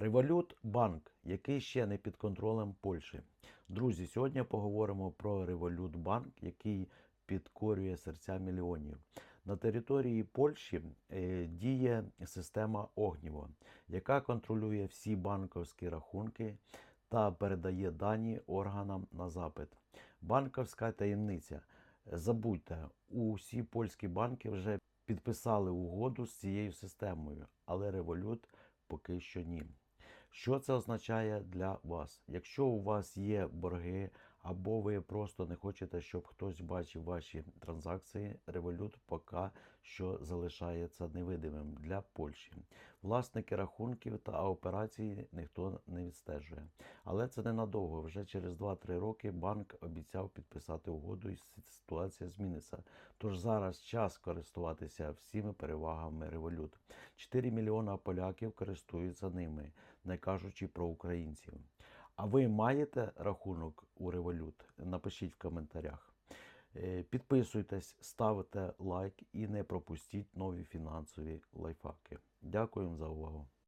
Revolut банк, який ще не під контролем Польщі. Друзі, сьогодні поговоримо про Revolut банк, який підкорює серця мільйонів. На території Польщі е, діє система Огніво, яка контролює всі банківські рахунки та передає дані органам на запит. Банківська таємниця. Забудьте, усі польські банки вже підписали угоду з цією системою, але Revolut поки що ні. Що це означає для вас? Якщо у вас є борги, або ви просто не хочете, щоб хтось бачив ваші транзакції, Revolut поки що залишається невидимим для Польщі. Власники рахунків та операцій ніхто не відстежує. Але це ненадовго. Вже через 2-3 роки банк обіцяв підписати угоду і ситуація зміниться. Тож зараз час користуватися всіми перевагами Revolut. 4 мільйона поляків користуються ними, не кажучи про українців. А ви маєте рахунок у Револют? Напишіть в коментарях. Е, Підписуйтесь, ставте лайк і не пропустіть нові фінансові лайфхаки. Дякую за увагу.